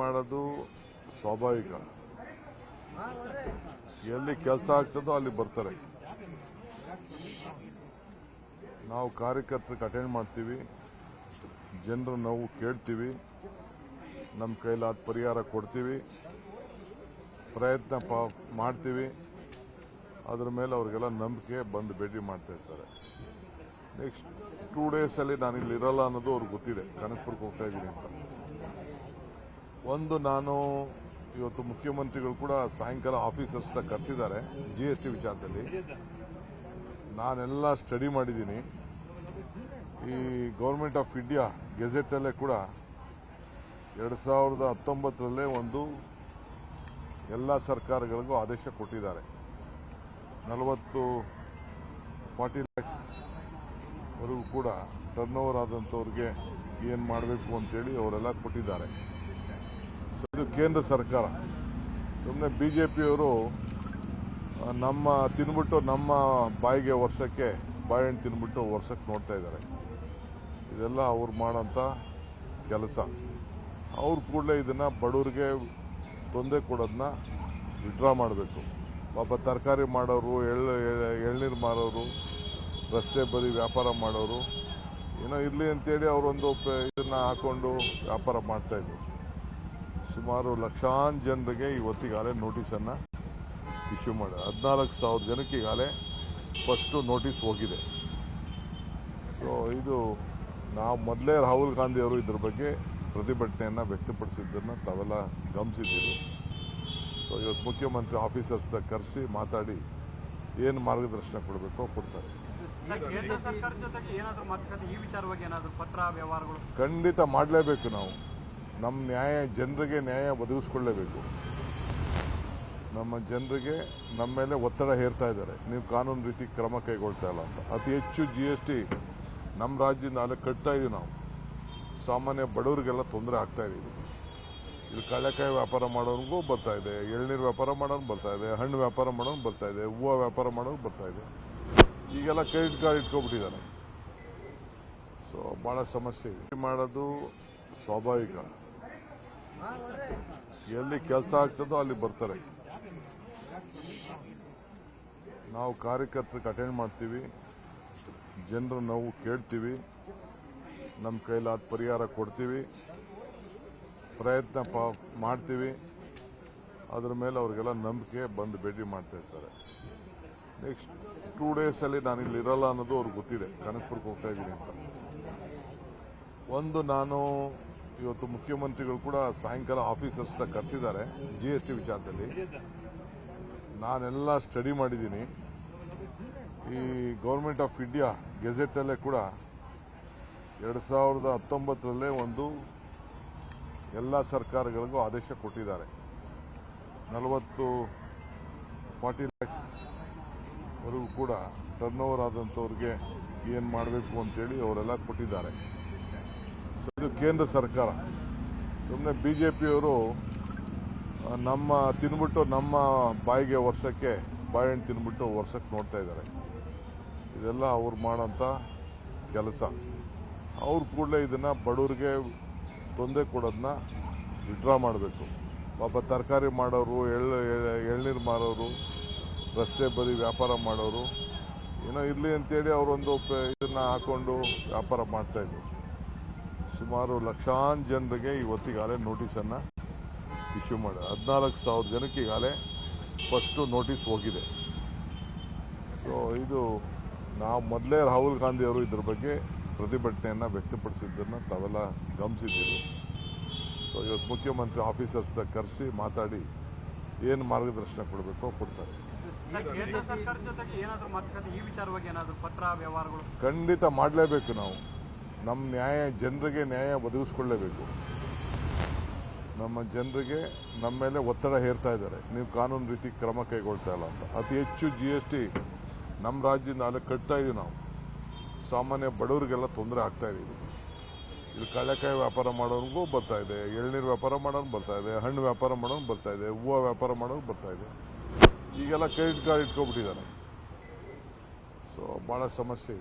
ಮಾಡೋದು ಸ್ವಾಭಾವಿಕ. ಎಲ್ಲಿ ಕೆಲಸ ಆಗ್ತದೋ ಅಲ್ಲಿ ಬರ್ತಾರೆ. ನಾವು ಕಾರ್ಯಕರ್ತರಿಗೆ ಅಟೆಂಡ್ ಮಾಡ್ತೀವಿ. ಜನರ ನೋವು ಕೇಳ್ತೀವಿ. ನಮ್ಮ ಕೈಲಾದ ಪರಿಹಾರ ಕೊಡ್ತೀವಿ. ಪ್ರಯತ್ನ ಮಾಡ್ತೀವಿ. ಅದ್ರ ಮೇಲೆ ಅವ್ರಿಗೆಲ್ಲ ನಂಬಿಕೆ ಬಂದು ಭೇಟಿ ಮಾಡ್ತಾ ಇರ್ತಾರೆ. ನೆಕ್ಸ್ಟ್ ಟೂ ಡೇಸಲ್ಲಿ ನಾನು ಇಲ್ಲಿ ಇರಲ್ಲ ಅನ್ನೋದು ಅವ್ರಿಗೆ ಗೊತ್ತಿದೆ. ಕನಕಪುರಕ್ಕೆ ಹೋಗ್ತಾ ಇದ್ದೀನಿ ಅಂತ. ಒಂದು ನಾನು ಇವತ್ತು ಮುಖ್ಯಮಂತ್ರಿಗಳು ಕೂಡ ಸಾಯಂಕಾಲ ಆಫೀಸರ್ಸ್ ಕರೆಸಿದ್ದಾರೆ ಜಿ ಎಸ್ ಟಿ ವಿಚಾರದಲ್ಲಿ. ನಾನೆಲ್ಲ ಸ್ಟಡಿ ಮಾಡಿದ್ದೀನಿ. ಈ ಗೌರ್ಮೆಂಟ್ ಆಫ್ ಇಂಡಿಯಾ ಗೆಜೆಟಲ್ಲೇ ಕೂಡ ಎರಡು ಸಾವಿರದ ಹತ್ತೊಂಬತ್ತರಲ್ಲೇ ಒಂದು ಎಲ್ಲ ಸರ್ಕಾರಗಳಿಗೂ ಆದೇಶ ಕೊಟ್ಟಿದ್ದಾರೆ. ನಲವತ್ತು ಫಾರ್ಟಿ ಲ್ಯಾಕ್ಸ್ ವರೆಗೂ ಕೂಡ ಟರ್ನ್ ಓವರ್ ಆದಂಥವ್ರಿಗೆ ಏನು ಮಾಡಬೇಕು ಅಂತೇಳಿ ಅವರೆಲ್ಲ ಕೊಟ್ಟಿದ್ದಾರೆ. ಇದು ಕೇಂದ್ರ ಸರ್ಕಾರ. ಸುಮ್ಮನೆ ಬಿ ಜೆ ಪಿಯವರು ನಮ್ಮ ತಿನ್ಬಿಟ್ಟು ನಮ್ಮ ಬಾಯಿಗೆ ವರ್ಷಕ್ಕೆ ಬಾಳೆಹಣ್ಣು ತಿನ್ಬಿಟ್ಟು ವರ್ಷಕ್ಕೆ ನೋಡ್ತಾ ಇದ್ದಾರೆ. ಇದೆಲ್ಲ ಅವ್ರು ಮಾಡೋಂಥ ಕೆಲಸ. ಅವ್ರು ಕೂಡಲೇ ಇದನ್ನು ಬಡವ್ರಿಗೆ ತೊಂದರೆ ಕೊಡೋದನ್ನ ವಿಡ್ರಾ ಮಾಡಬೇಕು. ಪಾಪ ತರಕಾರಿ ಮಾಡೋರು, ಎಳ್ಳು ಎಳ್ನೀರು ಮಾರೋರು, ರಸ್ತೆ ಬದಿ ವ್ಯಾಪಾರ ಮಾಡೋರು, ಏನೋ ಇರಲಿ ಅಂತೇಳಿ ಅವರೊಂದು ಇದನ್ನು ಹಾಕ್ಕೊಂಡು ವ್ಯಾಪಾರ ಮಾಡ್ತಾಯಿದ್ರು ಸುಮಾರು ಲಕ್ಷಾಂತರ ಜನರಿಗೆ ಇವತ್ತಿಗಾಲೇ ನೋಟಿಸನ್ನು ಇಶ್ಯೂ ಮಾಡಿ ಹದಿನಾಲ್ಕು ಸಾವಿರ ಜನಕ್ಕೆ ಈಗಾಗಲೇ ಫಸ್ಟು ನೋಟಿಸ್ ಹೋಗಿದೆ. ಸೊ ಇದು ನಾವು ಮೊದಲೇ ರಾಹುಲ್ ಗಾಂಧಿ ಅವರು ಇದ್ರ ಬಗ್ಗೆ ಪ್ರತಿಭಟನೆಯನ್ನು ವ್ಯಕ್ತಪಡಿಸಿದ್ದನ್ನು ತಾವೆಲ್ಲ ಗಮನಿಸಿದ್ದೀರಿ. ಸೊ ಇವತ್ತು ಮುಖ್ಯಮಂತ್ರಿ ಆಫೀಸರ್ಸ್ ಕರೆಸಿ ಮಾತಾಡಿ ಏನು ಮಾರ್ಗದರ್ಶನ ಕೊಡಬೇಕೋ ಕೊಡ್ತಾರೆ. ಖಂಡಿತ ಮಾಡಲೇಬೇಕು ನಾವು. ನಮ್ಮ ನ್ಯಾಯ ಜನರಿಗೆ ನ್ಯಾಯ ಒದಗಿಸ್ಕೊಳ್ಳೇಬೇಕು. ನಮ್ಮ ಜನರಿಗೆ ನಮ್ಮ ಮೇಲೆ ಒತ್ತಡ ಹೇರ್ತಾ ಇದ್ದಾರೆ. ನೀವು ಕಾನೂನು ರೀತಿ ಕ್ರಮ ಕೈಗೊಳ್ತಾ ಇಲ್ಲ ಅಂತ. ಅತಿ ಹೆಚ್ಚು ಜಿ ಎಸ್ ಟಿ ನಮ್ಮ ರಾಜ್ಯದಿಂದ ಅಲ್ಲಿ ಕಟ್ತಾ ಇದೀವಿ ನಾವು. ಸಾಮಾನ್ಯ ಬಡವರಿಗೆಲ್ಲ ತೊಂದರೆ ಆಗ್ತಾ ಇದೆ ಇಲ್ಲಿ. ಕಳೆಕಾಯಿ ವ್ಯಾಪಾರ ಮಾಡೋನಿಗೂ ಬರ್ತಾ ಇದೆ, ಎಳ್ನೀರು ವ್ಯಾಪಾರ ಮಾಡೋನು ಬರ್ತಾ ಇದೆ, ಹಣ್ಣು ವ್ಯಾಪಾರ ಮಾಡೋನು ಬರ್ತಾ ಇದೆ, ಹೂವು ವ್ಯಾಪಾರ ಮಾಡೋನು ಬರ್ತಾ ಇದೆ. ಈಗೆಲ್ಲ ಕ್ರೆಡಿಟ್ ಕಾರ್ಡ್ ಇಟ್ಕೊಬಿಟ್ಟಿದ್ದಾರೆ. ಸೊ ಭಾಳ ಸಮಸ್ಯೆ ಇದೆ. ಮಾಡೋದು ಸ್ವಾಭಾವಿಕ. ಎಲ್ಲಿ ಕೆಲಸ ಆಗ್ತದೋ ಅಲ್ಲಿ ಬರ್ತಾರೆ. ನಾವು ಕಾರ್ಯಕರ್ತರಿಗೆ ಅಟೆಂಡ್ ಮಾಡ್ತೀವಿ. ಜನರ ನೋವು ಕೇಳ್ತೀವಿ. ನಮ್ಮ ಕೈಲಾದ ಪರಿಹಾರ ಕೊಡ್ತೀವಿ. ಪ್ರಯತ್ನ ಮಾಡ್ತೀವಿ. ಅದ್ರ ಮೇಲೆ ಅವ್ರಿಗೆಲ್ಲ ನಂಬಿಕೆ ಬಂದು ಭೇಟಿ ಮಾಡ್ತಾ ಇರ್ತಾರೆ. ನೆಕ್ಸ್ಟ್ ಟೂ ಡೇಸಲ್ಲಿ ನಾನು ಇಲ್ಲಿ ಇರಲ್ಲ ಅನ್ನೋದು ಅವ್ರಿಗೆ ಗೊತ್ತಿದೆ. ಕನಕಪುರಕ್ಕೆ ಹೋಗ್ತಾ ಇದ್ದೀನಿ ಅಂತ. ಒಂದು ನಾನು ಇವತ್ತು ಮುಖ್ಯಮಂತ್ರಿಗಳು ಕೂಡ ಸಾಯಂಕಾಲ ಆಫೀಸರ್ಸ್ ಕರೆಸಿದ್ದಾರೆ ಜಿ ಎಸ್ ಟಿ ವಿಚಾರದಲ್ಲಿ. ನಾನೆಲ್ಲ ಸ್ಟಡಿ ಮಾಡಿದ್ದೀನಿ. ಈ ಗೌರ್ಮೆಂಟ್ ಆಫ್ ಇಂಡಿಯಾ ಗೆಜೆಟಲ್ಲೇ ಕೂಡ ಎರಡು ಸಾವಿರದ ಹತ್ತೊಂಬತ್ತರಲ್ಲೇ ಒಂದು ಎಲ್ಲ ಸರ್ಕಾರಗಳಿಗೂ ಆದೇಶ ಕೊಟ್ಟಿದ್ದಾರೆ. ನಲವತ್ತು ಫಾರ್ಟಿ ಲ್ಯಾಕ್ಸ್ ವರೆಗೂ ಕೂಡ ಟರ್ನ್ ಓವರ್ ಆದಂಥವ್ರಿಗೆ ಏನು ಮಾಡಬೇಕು ಅಂತೇಳಿ ಅವರೆಲ್ಲ ಕೊಟ್ಟಿದ್ದಾರೆ. ಇದು ಕೇಂದ್ರ ಸರ್ಕಾರ. ಸುಮ್ಮನೆ ಬಿ ಜೆ ಪಿಯವರು ನಮ್ಮ ತಿನ್ಬಿಟ್ಟು ನಮ್ಮ ಬಾಯಿಗೆ ವರ್ಷಕ್ಕೆ ಬಾಳೆಹಣ್ಣು ತಿನ್ಬಿಟ್ಟು ವರ್ಷಕ್ಕೆ ನೋಡ್ತಾ ಇದ್ದಾರೆ. ಇದೆಲ್ಲ ಅವ್ರು ಮಾಡೋಂಥ ಕೆಲಸ. ಅವ್ರು ಕೂಡಲೇ ಇದನ್ನು ಬಡವ್ರಿಗೆ ತೊಂದರೆ ಕೊಡೋದನ್ನ ವಿಡ್ರಾ ಮಾಡಬೇಕು. ಪಾಪ ತರಕಾರಿ ಮಾಡೋರು, ಎಳ್ಳು ಎಳ್ನೀರು ಮಾರೋರು, ರಸ್ತೆ ಬದಿ ವ್ಯಾಪಾರ ಮಾಡೋರು, ಏನೋ ಇರಲಿ ಅಂತೇಳಿ ಅವರೊಂದು ಇದನ್ನು ಹಾಕ್ಕೊಂಡು ವ್ಯಾಪಾರ ಮಾಡ್ತಾಯಿದ್ರು ಸುಮಾರು ಲಕ್ಷಾಂತರ ಜನರಿಗೆ ಇವತ್ತಿಗಾಲೇ ನೋಟಿಸನ್ನು ಇಶ್ಯೂ ಮಾಡಿ ಹದಿನಾಲ್ಕು ಸಾವಿರ ಜನಕ್ಕೆ ಈಗಾಗಲೇ ಫಸ್ಟು ನೋಟಿಸ್ ಹೋಗಿದೆ. ಸೊ ಇದು ನಾವು ಮೊದಲೇ ರಾಹುಲ್ ಗಾಂಧಿ ಅವರು ಇದ್ರ ಬಗ್ಗೆ ಪ್ರತಿಭಟನೆಯನ್ನು ವ್ಯಕ್ತಪಡಿಸಿದ್ದನ್ನು ತಾವೆಲ್ಲ ಗಮನಿಸಿದ್ದೀವಿ ಸೊ ಇವತ್ತು ಮುಖ್ಯಮಂತ್ರಿ ಆಫೀಸರ್ಸ್ ಕರೆಸಿ ಮಾತಾಡಿ ಏನು ಮಾರ್ಗದರ್ಶನ ಕೊಡಬೇಕೋ ಕೊಡ್ತಾರೆ. ಖಂಡಿತ ಮಾಡಲೇಬೇಕು ನಾವು. ನಮ್ಮ ನ್ಯಾಯ ಜನರಿಗೆ ನ್ಯಾಯ ಒದಗಿಸ್ಕೊಳ್ಳೇಬೇಕು. ನಮ್ಮ ಜನರಿಗೆ ನಮ್ಮ ಮೇಲೆ ಒತ್ತಡ ಹೇರ್ತಾ ಇದ್ದಾರೆ. ನೀವು ಕಾನೂನು ರೀತಿ ಕ್ರಮ ಕೈಗೊಳ್ತಾ ಇಲ್ಲ ಅಂತ. ಅತಿ ಹೆಚ್ಚು ಜಿ ಎಸ್ ಟಿ ನಮ್ಮ ರಾಜ್ಯದಿಂದ ಅಲ್ಲಿ ಕಟ್ತಾ ಇದೀವಿ ನಾವು. ಸಾಮಾನ್ಯ ಬಡವರಿಗೆಲ್ಲ ತೊಂದರೆ ಆಗ್ತಾ ಇದೀವಿ ಇಲ್ಲಿ. ಕಳೆಕಾಯಿ ವ್ಯಾಪಾರ ಮಾಡೋನಿಗೂ ಬರ್ತಾ ಇದೆ, ಎಳ್ನೀರು ವ್ಯಾಪಾರ ಮಾಡೋನು ಬರ್ತಾ ಇದೆ, ಹಣ್ಣು ವ್ಯಾಪಾರ ಮಾಡೋನು ಬರ್ತಾ ಇದೆ, ಹೂವು ವ್ಯಾಪಾರ ಮಾಡೋನು ಬರ್ತಾ ಇದೆ. ಈಗೆಲ್ಲ ಕ್ರೆಡಿಟ್ ಕಾರ್ಡ್ ಇಟ್ಕೊಬಿಟ್ಟಿದ್ದಾರೆ. ಸೊ ಭಾಳ ಸಮಸ್ಯೆ